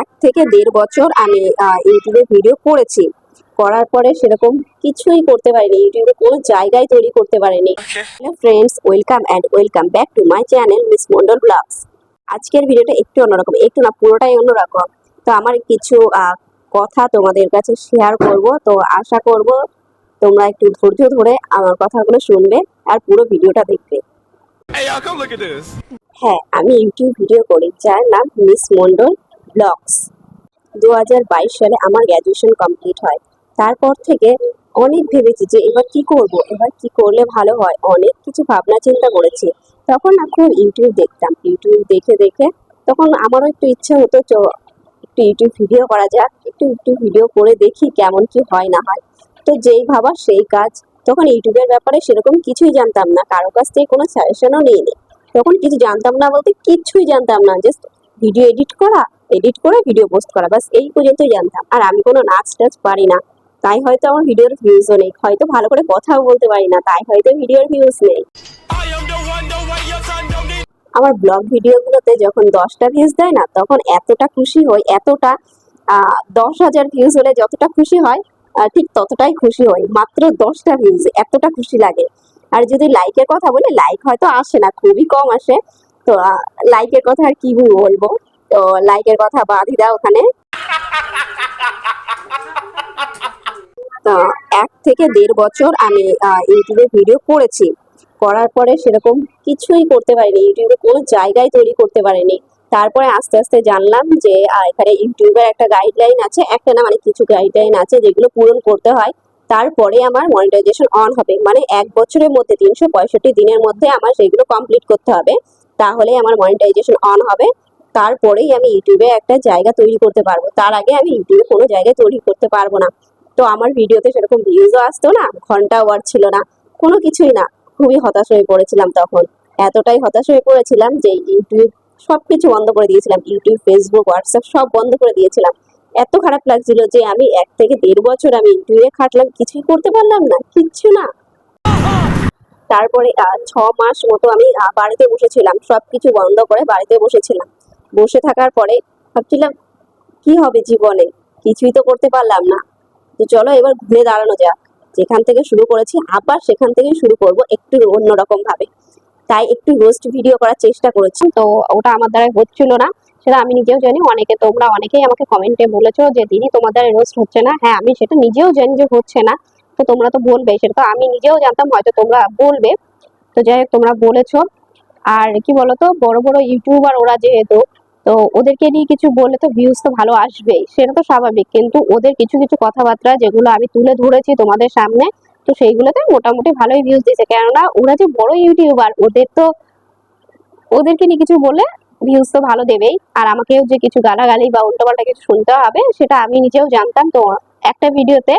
এক থেকে দেড় বছর আমি ইউটিউবে ভিডিও করেছি। করার পরে সেরকম কিছুই করতে পারিনি। ইউটিউবে কোনো জায়গায় তৈরি করতে পারিনি। Friends welcome and welcome back to my channel miss Mondal blogs আজকের ভিডিওটা একটু অন্যরকম একটু না পুরোটাই অন্যরকম। তো আমার কিছু কথা তোমাদের কাছে শেয়ার করব। তো আশা করব তোমরা একটু ধৈর্য ধরে আমার কথাগুলো শুনবে আর পুরো ভিডিওটা দেখবে. হ্যাঁ আমি ইউটিউব ভিডিও করি যার নাম মিস মন্ডল ব্লগস। দু হাজার বাইশ সালে আমার গ্র্যাজুয়েশন কমপ্লিট হয়। তারপর থেকে অনেক ভেবেছি যে এবার কি করব, এবার কি করলে ভালো হয়? অনেক কিছু ভাবনা চিন্তা করেছি। তখন না খুব ইউটিউব দেখতাম। ইউটিউব দেখে দেখে তখন আমারও একটু ইচ্ছা হতো একটু ইউটিউব ভিডিও করা যাক। একটু ইউটিউব ভিডিও করে দেখি কেমন কি হয় না হয়। তো যেই ভাবা সেই কাজ। তখন ইউটিউবের ব্যাপারে সেরকম কিছুই জানতাম না। কারও কাছ থেকে কোনো সাজেশনও নিইনি। তখন কিছু জানতাম না বলতে কিচ্ছুই জানতাম না। জাস্ট ভিডিও এডিট করা এডিট করে ভিডিও পোস্ট করা বাস এই পর্যন্তই জানতাম। আর আমি কোনো নাচ টাচ পারি না। তাই হয়তো আমার ভিডিওর ভিউজও নেই। হয়তো ভালো করে কথাও বলতে পারি না। তাই হয়তো ভিডিওর ভিউজ নেই. আমার ব্লগ ভিডিওগুলোতে যখন দশটা ভিউজ দেয় না তখন এতটা খুশি হই এতটা দশ হাজার ভিউজ হলে যতটা খুশি হয় ঠিক ততটাই খুশি হই। মাত্র দশটা ভিউজ এতটা খুশি লাগে। আর যদি লাইকের কথা বলি লাইক হয়তো আসে না খুবই কম আসে। তো লাইকের কথা আর কি বলব? তো লাইকের কথা বাদই দাও ওখানে। এক থেকে দেড় বছর আমি ইউটিউবে ভিডিও করেছি। করার পরে সেরকম কিছুই করতে পারিনি। ইউটিউবে কোনো জায়গায় তৈরি করতে পারিনি। তারপরে আস্তে আস্তে জানলাম যে এখানে ইউটিউবের একটা গাইডলাইন আছে। একটা না মানে কিছু গাইডলাইন আছে যেগুলো পূরণ করতে হয়। তারপরে আমার মনিটাইজেশন অন হবে। মানে এক বছরের মধ্যে, তিনশো পঁয়ষট্টি দিনের মধ্যে আমার সেগুলো কমপ্লিট করতে হবে। তাহলে আমার মনিটাইজেশন অন হবে। তারপরেই আমি ইউটিউবে একটা জায়গা তৈরি করতে পারব। তার আগে আমি ইউটিউবে কোনো জায়গায় তৈরি করতে পারব না। তো আমার ভিডিওতে সেরকম ভিউজও আসতো না, ঘণ্টা ওয়ার ছিল না, কোনো কিছুই না। খুবই হতাশ হয়ে পড়েছিলাম তখন। এতটাই হতাশ হয়ে পড়েছিলাম যে ইউটিউব সব কিছু বন্ধ করে দিয়েছিলাম। ইউটিউব ফেসবুক হোয়াটসঅ্যাপ সব বন্ধ করে দিয়েছিলাম। এত খারাপ লাগছিল যে আমি এক থেকে দেড় বছর আমি ইউটিউবে খাটলাম, কিছুই করতে পারলাম না, কিচ্ছু না। তারপরে ছ মাস মতো আমি বাড়িতে বসেছিলাম। সব কিছু বন্ধ করে বাড়িতে বসেছিলাম। বসে থাকার পরে ভাবছিলাম, কি হবে জীবনে? কিছুই তো করতে পারলাম না। তো চলো এবার ঘুরে দাঁড়ানো যাক। যেখান থেকে শুরু করেছি, আবার সেখান থেকে শুরু করব একটু অন্যরকম ভাবে তাই একটু রোস্ট ভিডিও করার চেষ্টা করেছি। তো ওটা আমার দ্বারা হচ্ছিল না, সেটা আমি নিজেও জানি। অনেকে, তোমরা অনেকেই আমাকে কমেন্টে বলেছ যে, দিদি, তোমার দ্বারা রোস্ট হচ্ছে না। হ্যাঁ আমি সেটা নিজেও জানি যে হচ্ছে না। তো তোমরা তো বলবে, সেটা তো আমি নিজেও জানতাম, হয়তো তোমরা বলবে। তো যাই হোক, তোমরা বলেছ। আর কি বলতো, বড় বড় ইউটিউবার ওরা যেহেতু, তো ওদেরকে নিয়ে কিছু বললে তো ভিউজ তো ভালো আসবেই। সেটা তো স্বাভাবিক, কিন্তু ওদের কিছু কিছু কথাবার্তা যেগুলো আমি তুলে ধরেছি তোমাদের সামনে, তো সেইগুলোতে মোটামুটি ভালোই ভিউজ দিয়েছে। কেননা ওরা যে বড় ইউটিউবার ওদের তো, ওদেরকে নিয়ে কিছু বলে ভিউজ তো ভালো দেবেই। আর আমাকেও যে কিছু গালাগালি বা উল্টোপাল্টা কিছু শুনতে হবে, সেটা আমি নিজেও জানতাম। তো একটা ভিডিওতে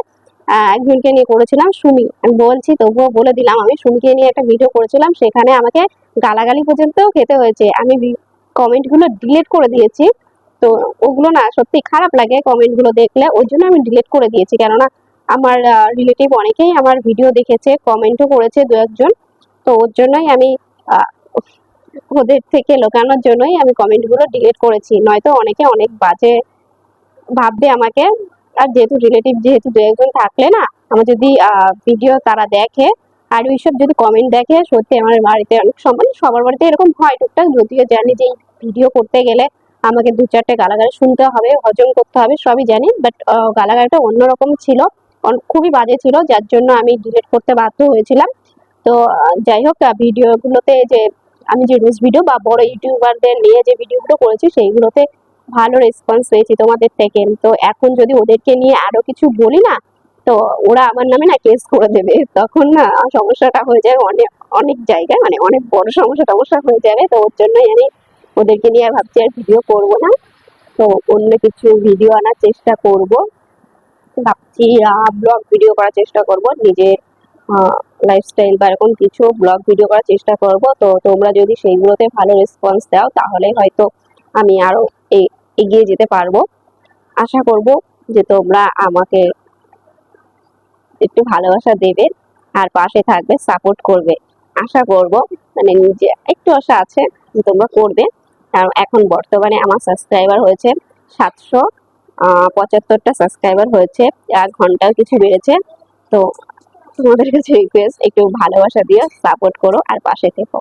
একজনকে নিয়ে করেছিলাম, সুমি। আমি বলছি, তবুও বলে দিলাম আমি। সুমিকে নিয়ে একটা ভিডিও করেছিলাম, সেখানে আমাকে গালাগালি পর্যন্ত খেতে হয়েছে। আমি কমেন্টগুলো ডিলিট করে দিয়েছি। তো ওগুলো না সত্যি খারাপ লাগে কমেন্টগুলো দেখলে। ওই জন্য আমি ডিলিট করে দিয়েছি। কেননা আমার রিলেটিভ অনেকেই আমার ভিডিও দেখেছে কমেন্টও করেছে দু একজন। তো ওর জন্যই আমি ওদের থেকে লোকানোর জন্যই আমি কমেন্টগুলো ডিলিট করেছি। নয়তো অনেকে অনেক বাজে ভাববে আমাকে। আর যেহেতু রিলেটিভ যেহেতু দু একজন থাকলে না আমার যদি ভিডিও তারা দেখে, আর ওইসব যদি কমেন্ট দেখে, সত্যি আমার বাড়িতে অনেক সময় সবার বাড়িতে এরকম হয় টুকটাক, যদিও জানি যে ভিডিও করতে গেলে আমাকে দু চারটে গালাগালি শুনতে হবে, হজম করতে হবে, সবই জানি বাট গালাগালিটা অন্যরকম ছিল খুবই বাজে ছিল, যার জন্য আমি ডিলিট করতে বাধ্য হয়েছিলাম। তো যাই হোক ভিডিওগুলোতে যে, আমি যে রোজ ভিডিও বা বড় ইউটিউবারদের নিয়ে যে ভিডিওগুলো করেছি, সেইগুলোতে ভালো রেসপন্স পেয়েছি তোমাদের থেকে। তো এখন যদি ওদেরকে নিয়ে আরও কিছু বলি না, তো ওরা আমার নামে না কেস করে দেবে। তখন না সমস্যাটা হয়ে যায় অনেক অনেক জায়গায় মানে অনেক বড় সমস্যা সমস্যা হয়ে যাবে। তো ওর জন্যই আমি ওদেরকে নিয়ে আর ভাবছি আর ভিডিও করব না। তো অন্য কিছু ভিডিও আনার চেষ্টা করব। ভাবছি ব্লগ ভিডিও করার চেষ্টা করব, নিজের লাইফস্টাইল বা এরকম কিছু ব্লগ ভিডিও করার চেষ্টা করব। তো তোমরা যদি সেইগুলোতে ভালো রেসপন্স দাও, তাহলে হয়তো আমি আরও এ- এগিয়ে যেতে পারব। আশা করব যে তোমরা আমাকে একটু ভালোবাসা দেবে আর পাশে থাকবে সাপোর্ট করবে। আশা করব মানে নিজে একটু আশা আছে যে তোমরা করবে। কারণ এখন বর্তমানে আমার সাবস্ক্রাইবার হয়েছে সাতশো পঁচাত্তরটা সাবস্ক্রাইবার হয়েছে। আর ঘন্টাও কিছু বেড়েছে। তো তোমাদের কাছে রিকোয়েস্ট একটু ভালোবাসা দিয়ে সাপোর্ট করো আর পাশে থেকো।